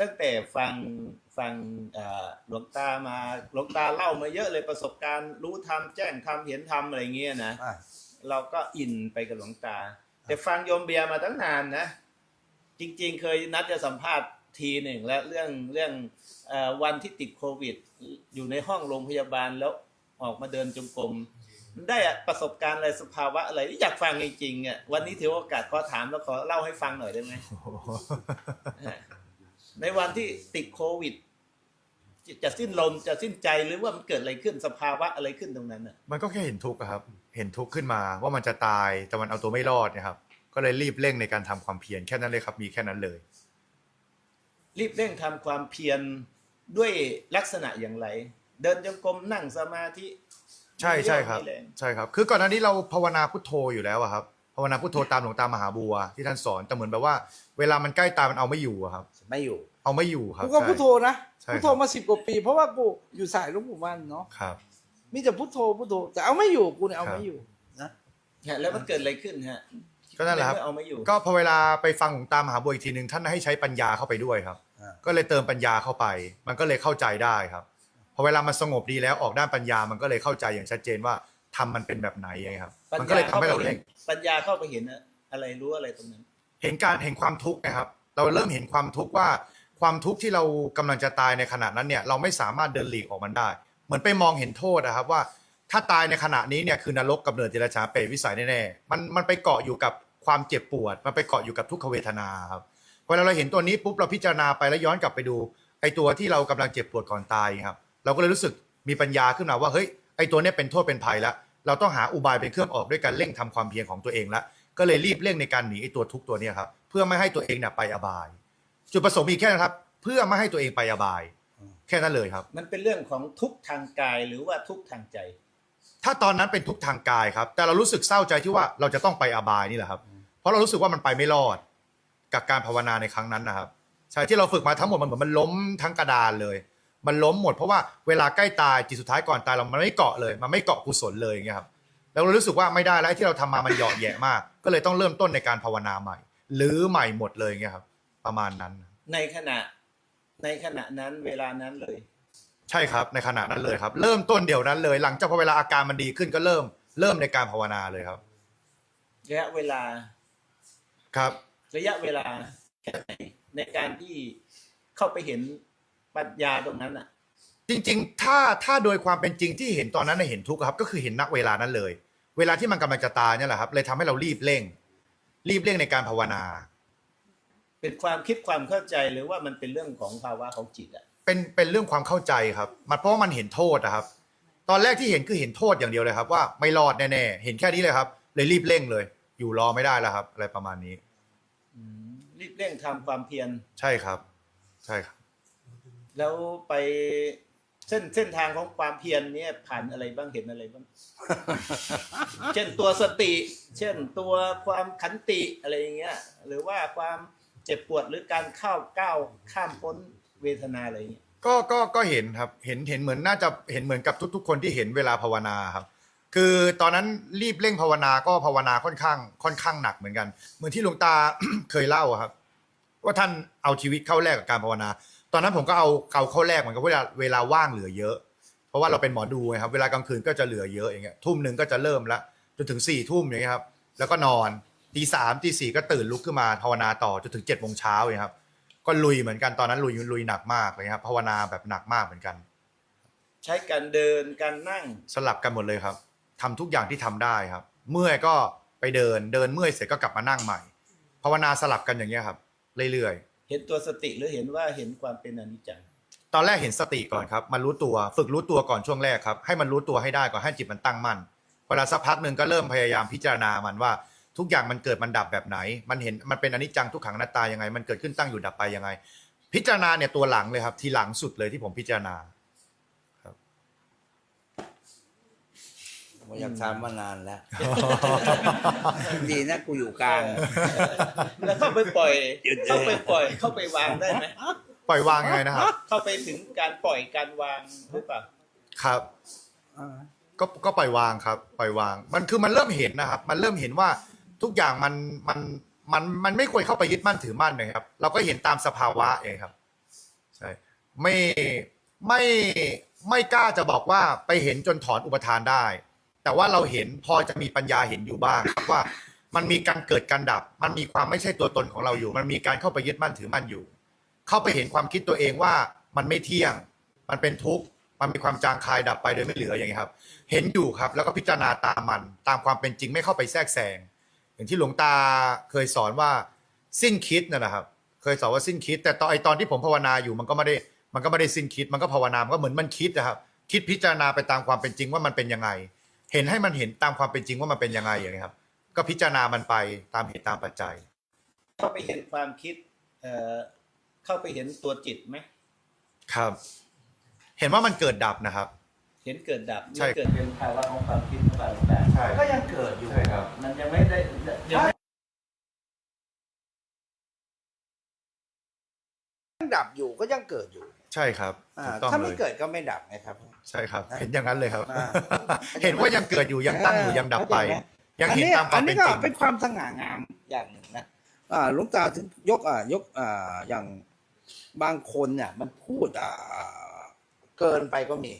ตั้งแต่ฟังฟังเอ่อหลวงตามาหลวงตาเล่ามาเยอะเลยประสบการณ์ รู้ทำแจ้งทำเห็นทำอะไรเงี้ยนะอะเราก็อินไปกับหลวงตา แต่ฟังโยมเบียร์มาตั้งนานนะ จริง ๆ เคยนัดจะสัมภาษณ์ทีหนึ่งแล้วเรื่องเรื่องเออวันที่ติดโควิด อยู่ในห้องโรงพยาบาลแล้วออกมาเดินจงกรมได้ประสบการณ์อะไรสภาวะอะไรอยากฟังจริงๆอะวันนี้ถือโอกาสขอถามแล้วขอเล่าให้ฟังหน่อยได้ไหม ในวันที่ติดโควิดจะจะสิ้นลมจะสิ้นใจหรือว่ามันเกิดอะไรขึ้นสภาวะอะไรขึ้นตรงนั้นอะมันก็แค่เห็นทุกข์อะครับ เห็นทุกข์ขึ้นมาว่ามันจะตายแต่มันเอาตัวไม่รอดเนะครับ ก็เลยรีบเร่งในการทำความเพียรแค่นั้นเลยครับ มีแค่นั้นเลย รีบเร่งทำความเพียรด้วยลักษณะอย่างไร เดินจงกรมนั่งสมาธิใช่ใช่ครับ มีแงใช่ครับ คือก่อนหน้านี้เราภาวนาพุทโธอยู่แล้วอะครับ ภาวนาพุทโธตามหลวงตามหาบัวที่ท่านสอนแต่เหมือนแบบว่า เวลามันใกล้ตายมันเอาไม่อยู่อะครับ ไม่อยู่ เอาไม่อยู่ครับกูก็ใช่พุทโธนะใช่พุทโธมาสิบกว่าปี เพราะว่ากูอยู่สายหลวงปู่มันเนาะครับ มีแต่พุทโธพุทโธแต่เอาไม่อยู่กูเนี่ยเอาครับไม่อยู่นะฮะแล้วมันเกิดอะไรขึ้นฮะก็นั่นแหละครับใเมื่อเอาไม่อยู่ ก็พอเวลาไปฟังหลวงตามหาบัวอีกทีหนึ่งท่านให้ใช้ปัญญาเข้าไปด้วยครับ อ่า ก็เลยเติมปัญญาเข้าไป มันก็เลยเข้าใจได้ครับพอเวลามันสงบดีแล้วออกด้านปัญญามันก็เลยเข้าใจอย่างชัดเจนว่า ทำมันเป็นแบบไหนไงครับปัญมันก็ญาเลยทำเข้าให้ไปเราเห็เร่นงปัญญาเข้าไปเห็นอะไรรู้อะไรตรงนั้น เห็นการเห็นความทุกข์นะครับ เราเริ่มเห็นความทุกข์ว่าความทุกข์ที่เรากำลังจะตายในขณะนั้นเนี่ยเราไม่สามารถเดินหลีกออกมันได้ เหมือนไปมองเห็นโทษนะครับว่า ถ้าตายในขณะนี้เนี่ยคือนรกกับเนิดเจรชาเปรตวิสัยแน่ๆมันมันไปเกาะอยู่กับความเจ็บปวด มันไปเกาะอยู่กับทุกขเวทนาครับพอเราเห็นตัวนี้ปุ๊บเราพิจารณาไปแล้วย้อนกลับไปดูไอ้ตัวที่เรากำลังเจ็บปวดก่อนตายครับ เราก็เลยรู้สึกมีปัญญาขึ้นมาว่าเฮ้ย ไอ้ตัวเนี้ยเป็นโทษเป็นภัยแล้วเราต้องหาอุบายเป็นเครื่องออกด้วยการเร่งทำความเพียรของตัวเองละก็เลยรีบเร่งในการหนีไอ้ตัวทุกข์ตัวเนี้ยครับเพื่อไม่ให้ตัวเองเนี่ยไปอบาย จุดประสงค์มีแค่นั้นครับ เพื่อไม่ให้ตัวเองไปอบาย แค่นั้นเลยครับ มันเป็นเรื่องของทุกข์ทางกายหรือว่าทุกข์ทางใจ ถ้าตอนนั้นเป็นทุกข์ทางกายครับ แต่เรารู้สึกเศร้าใจที่ว่าเราจะต้องไปอบายนี่แหละครับ เพราะเรารู้สึกว่ามันไปไม่รอด กับการภาวนาในครั้งนั้นนะครับใช่ที่เราฝึกมาทั้งหมดมันเหมือนมันล้มทั้งกระดานเลย มันล้มหมดเพราะว่าเวลาใกล้ตายจิตสุดท้ายก่อนตายเรามันไม่เกาะเลย มันไม่เกาะกุศลเลยอย่างเงี้ยครับแล้วเรารู้สึกว่าไม่ได้แล้วไอ้ที่เราทำมามันเหยาะแหยะมาก ก็เลยต้องเริ่มต้นในการภาวนาใหม่หรือใหม่หมดเลยอย่างเงี้ยครับ ประมาณนั้น ในขณะในขณะนั้นเวลานั้นเลย ใช่ครับในขณะนั้นเลยครับ เริ่มต้นเดี๋ยวนั้นเลย หลังจากพอเวลาอาการมันดีขึ้นก็เริ่ม เริ่มในการภาวนาเลยครับระยะเวลาครับ ระยะเวลาแค่ไหนในการที่เข้าไปเห็น ปัญญาตรงนั้นอะ จริง ๆ ถ้าถ้าโดยความเป็นจริงที่เห็นตอนนั้นน่ะเห็นทุกข์ครับ ก็คือเห็นณเวลานั้นเลย เวลาที่มันกำลังจะตายเนี่ยแหละครับเลยทำให้เรารีบเร่ง รีบเร่งในการภาวนา เป็นความคิดความเข้าใจหรือว่ามันเป็นเรื่องของภาวะของจิตอะ เป็นเป็นเรื่องความเข้าใจครับ มันเพราะว่ามันเห็นโทษนะครับ ตอนแรกที่เห็นคือเห็นโทษอย่างเดียวเลยครับ ว่าไม่รอดแน่ๆเห็นแค่นี้เลยครับ เลยรีบเร่งเลย อยู่รอไม่ได้แล้วครับ อะไรประมาณนี้ อืมรีบเร่งทำความเพียร ใช่ครับ ใช่ครับ แล้วไปเส้นเส้นทางของความเพียรเนี่ยผ่านอะไรบ้างเห็นอะไรบ้าง เช่นตัวสติ เช่นตัวความขันติอะไรอย่างเงี้ย หรือว่าความเจ็บปวดหรือการเข้าก้าวข้ามพ้นเวทนาอะไรอย่างเงี้ย ก็ก็ก็เห็นครับเห็นเห็นเหมือนน่าจะเห็นเหมือนกับทุก ๆ คนที่เห็นเวลาภาวนาครับ คือตอนนั้นรีบเร่งภาวนาก็ภาวนาค่อนข้างค่อนข้างหนักเหมือนกัน เหมือนที่หลวงตา เคยเล่าอะครับ ว่าท่านเอาชีวิตเข้าแลกกับการภาวนา ตอนนั้นผมก็เอาเอาเข้าแลกเหมือนกับเวลาเวลาว่างเหลือเยอะ เพราะว่าเราเป็นหมอดูไงครับ เวลากลางคืนก็จะเหลือเยอะอย่างเงี้ยทุ่มหนึ่งก็จะเริ่มละจนถึงสี่ทุ่มอย่างเงี้ยครับ แล้วก็นอนตีสามตีสี่ก็ตื่นลุกขึ้นมาภาวนาต่อจนถึงเจ็ดโมงเช้าอย่างเงี้ยครับ ก็ลุยเหมือนกันตอนนั้นลุยลุยหนักมากเลยครับภาวนาแบบหนักมากเหมือนกัน ใช้การเดินการนั่งสลับกันหมดเลยครับทำทุกอย่างที่ทำได้ครับ เมื่อยก็ไปเดินเดินเมื่อยเสร็จก็กลับมานั่งใหม่ ภาวนาสลับกันอย่างเงี้ยครับเรื่อย เห็นตัวสติหรือเห็นว่าเห็นความเป็นอนิจจังตอนแรกเห็นสติก่อนครับ มันรู้ตัวฝึกรู้ตัวก่อนช่วงแรกครับ ให้มันรู้ตัวให้ได้ก่อนให้จิตมันตั้งมั่นเวลาสักพักหนึ่งก็เริ่มพยายามพิจารณามันว่า ทุกอย่างมันเกิดมันดับแบบไหน มันเห็นมันเป็นอนิจจังทุกขังนัตตายังไง มันเกิดขึ้นตั้งอยู่ดับไปยังไง พิจารณาเนี่ยตัวหลังเลยครับ ทีหลังสุดเลยที่ผมพิจารณา ผมอยากทำมานานแล้ว ดีนะกูอยู่กลาง แล้วเข้าไปปล่อยหยุดเลยเข้าไปปล่อย เข้าไปวางได้ไหมปล่อยวางยังไงนะครับ เข้าไปถึงการปล่อยการวางหรือเปล่าครับก็ก็ปล่อยวางครับ ปล่อยวาง มันคือมันเริ่มเห็นนะครับ มันเริ่มเห็นว่าทุกอย่างมันมันมันมันไม่ควรเข้าไปยึดมั่นถือมั่นนะครับ เราก็เห็นตามสภาวะเองครับไม่ไม่ไม่กล้าจะบอกว่าไปเห็นจนถอนอุปทานได้ แต่ว่าเราเห็นพอจะมีปัญญาเห็นอยู่บ้างครับว่ามันมีการเกิดการดับ มันมีความไม่ใช่ตัวตนของเราอยู่ มันมีการเข้าไปยึดมั่นถือมั่นอยู่ เข้าไปเห็นความคิดตัวเองว่ามันไม่เที่ยง มันเป็นทุกข์ มันมีความจางคายดับไปโดยไม่เหลืออย่างนี้ครับ เห็นอยู่ครับ แล้วก็พิจารณาตามมัน ตามความเป็นจริงไม่เข้าไปแทรกแซง อย่างที่หลวงตาเคยสอนว่าสิ้นคิดนั่นนะครับ เคยสอนว่าสิ้นคิด แต่ตอนไอตอนที่ผมภาวนาอยู่มันก็ไม่ได้ มันก็ไม่ได้สิ้นคิด มันก็ภาวนา มันก็เหมือนมันคิดนะครับ คิดพิจารณาไปตามความเป็นจริงว่ามันเป็นยังไง เห็นให้มันเห็นตามความเป็นจริงว่ามันเป็นยังไงอย่างนี้ยครับ ก็พิจารณามันไปตามเหตุตามปัจจัย เข้าไปเห็นความคิด เอ่อเข้าไปเห็นตัวจิตไหมครับ เห็นว่ามันเกิดดับนะครับ เห็นเกิดดับใช่มันเกิดเป็นภาวะของความคิดของเราแต่ใช่ก็ยังเกิดอยู่ ใช่ครับ มันยังไม่ได้ยังไม่ยังดับอยู่ก็ยังเกิดอยู่ ใช่ครับอ่าถูกต้องถ้าเลไม่ยเกิดก็ไม่ดับนะครับ ใช่ครับ เห็นอย่างนั้นเลยครับ อ่า เห็นว่ายังเกิดอยู่ยังตั้งอยู่ยังดับไปเข้าใจไหมยังเห็นตามควาอัมนเป็นี้นก็จริง เป็นความสง่างามอย่างหนึ่งนะอ่าหลวงตาถึงยกอ่ายกอ่าอย่างบางคนเนี่ยมันพูดอ่าเกินไปก็มี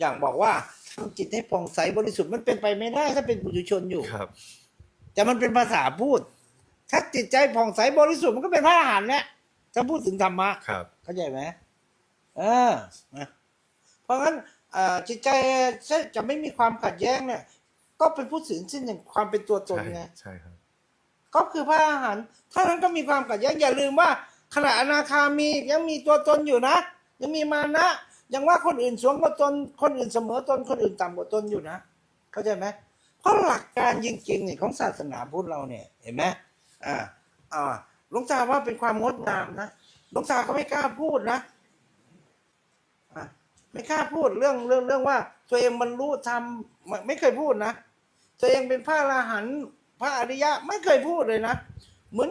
อย่างบอกว่าทำจิตให้ผ่องใสบริสุทธิ์มันเป็นไปไม่ได้ถ้าเป็นปุถุชนอยู่ ครับ แต่มันเป็นภาษาพูด ถ้าจิตใจผ่องใสบริสุทธิ์มันก็เป็นพระอรหันต์เนี่ยถ้าพูดถึงธรรมะ ครับ เข้าใจไหมเออนะเพราะงั้นเอ่อจิตใจจะไม่มีความขัดแย้งเนี่ย ก็เป็นผู้ถึงสิ้นแห่งความเป็นตัวตนใช่ไงใช่ครับ ก็คือพระอรหันต์ถ้านั้นก็มีความขัดแย้งอย่าลืมว่าขณะอนาคามียังมีตัวตนอยู่นะ ยังมีมานะยังว่าคนอื่นสูงกว่าตนคนอื่นเสมอตนคนอื่นต่ำกว่าตนอยู่นะ เข้าใจไหมเพราะหลักการจริงๆเนี่ยของศาสนาพุทธเราเนี่ย เห็นไหมอ่าอ่าหลวงตาว่าเป็นความงดงามนะ หลวงตาก็ไม่กล้าพูดนะไม่กล้าพูดเรื่องเรื่องเรื่องว่า ตัวเองบรรลุธรรมไม่ไม่เคยพูดนะตัวเองเป็นพระอรหันต์พระอริยะ ไม่เคยพูดเลยนะ